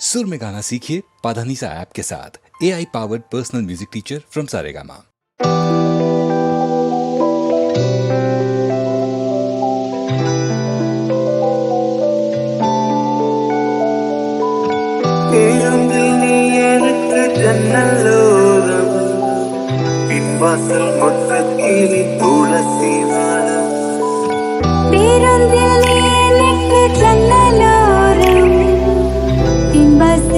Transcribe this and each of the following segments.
सुर में गाना सीखिए पाधानीसा ऐप के साथ। A I powered personal music teacher from Saregama வாசல் மொத்தத்தில் துளசி வாழ எனக்கு ஜன்னல்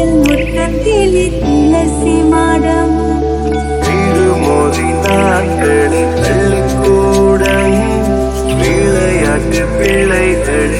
மனதில் முட்டம் துளசி மாடம் திருமோதி நாட்கள் பள்ளிக்கூடம் விளையாட்டு பிள்ளைகள்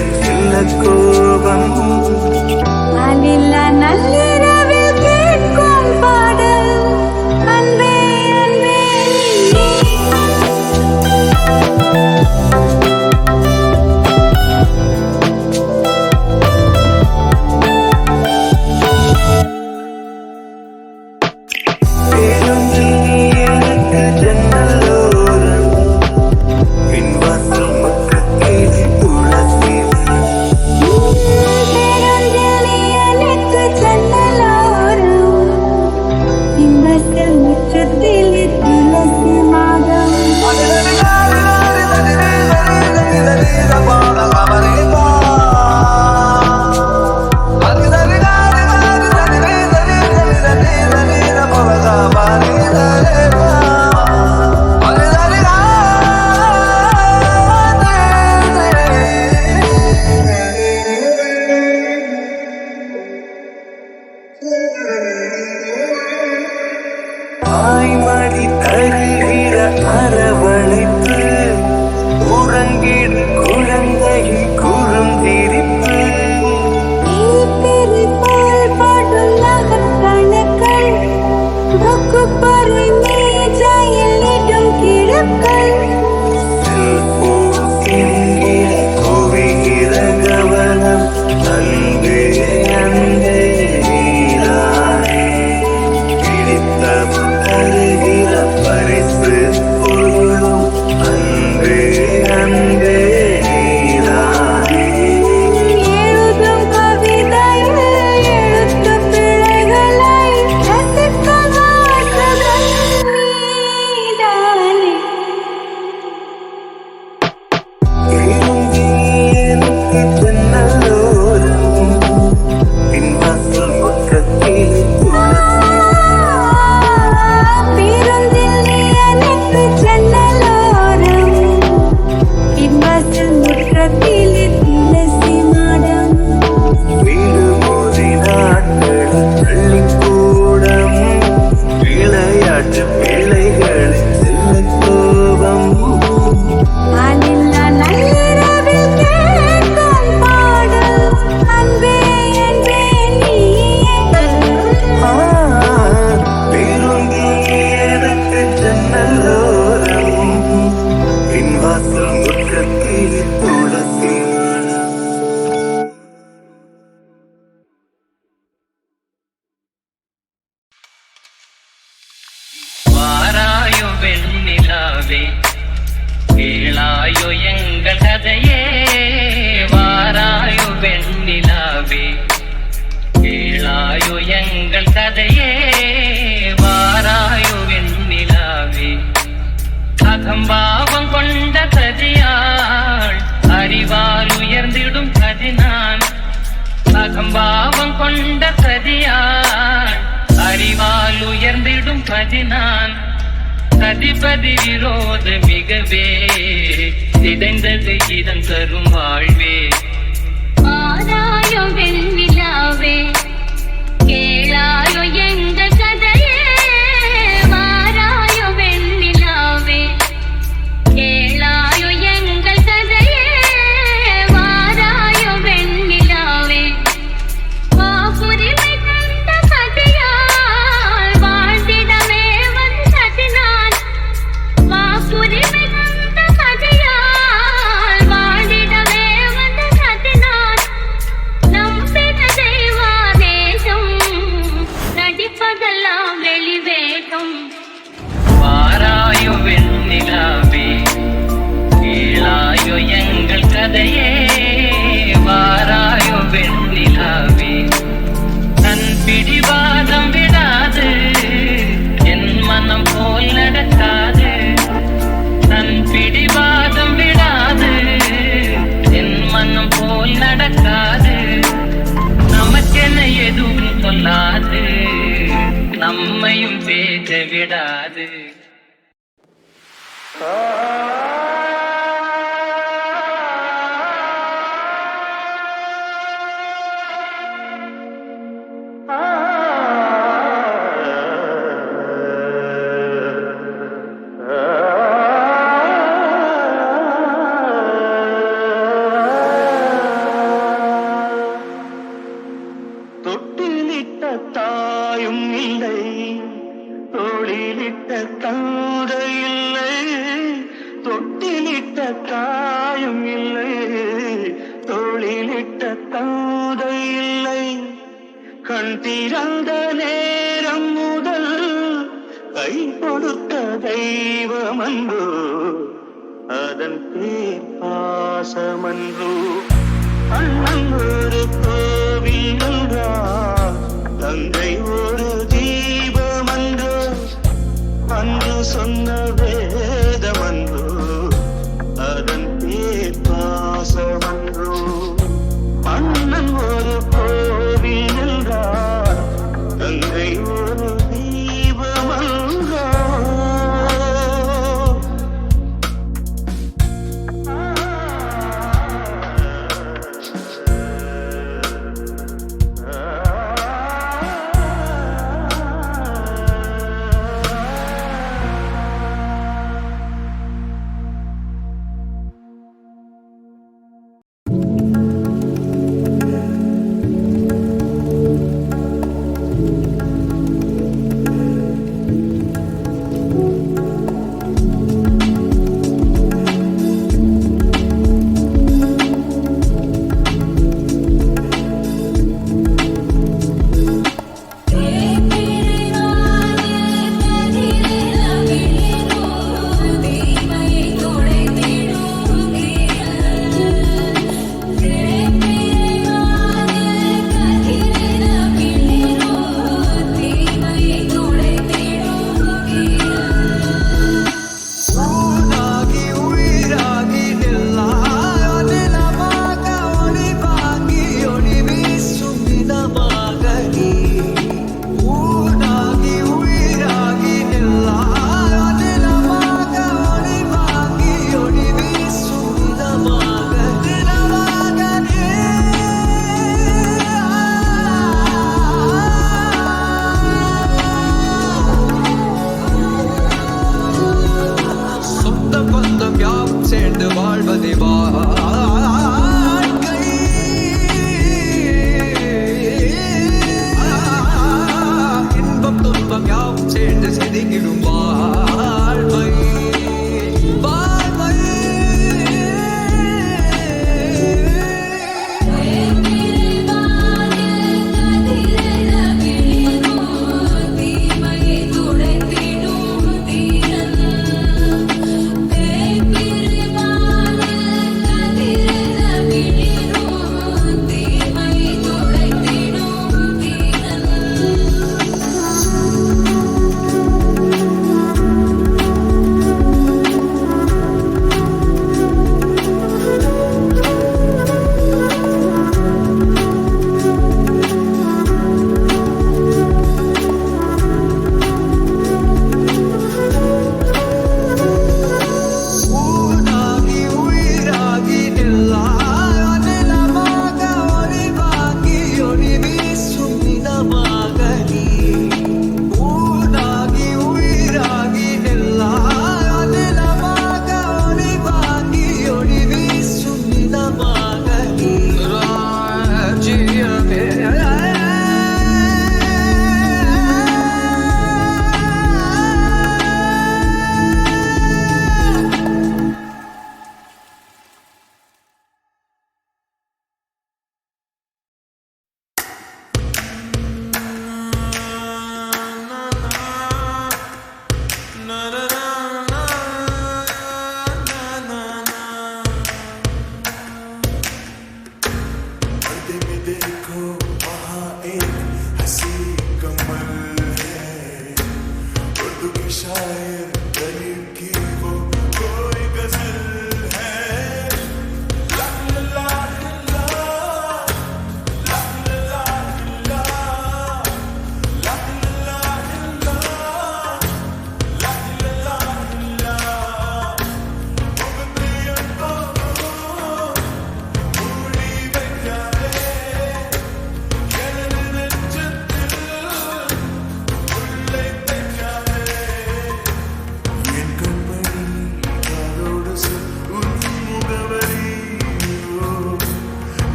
doing Listen. அகம்பாவம் கொண்ட சதியான். அறிவால் உயர்ந்திடும் பதினான். சதிபதி விரோத மிகவே. சிதைந்தது இதன் தரும் வாழ்வே. ஆதாயம் வெண்ணிலாவே. கேளாயோ Yeah, அதன் பேர் பாசமன்றோ. அண்ணன் ஒரு கோவில் என்றார். ஒரு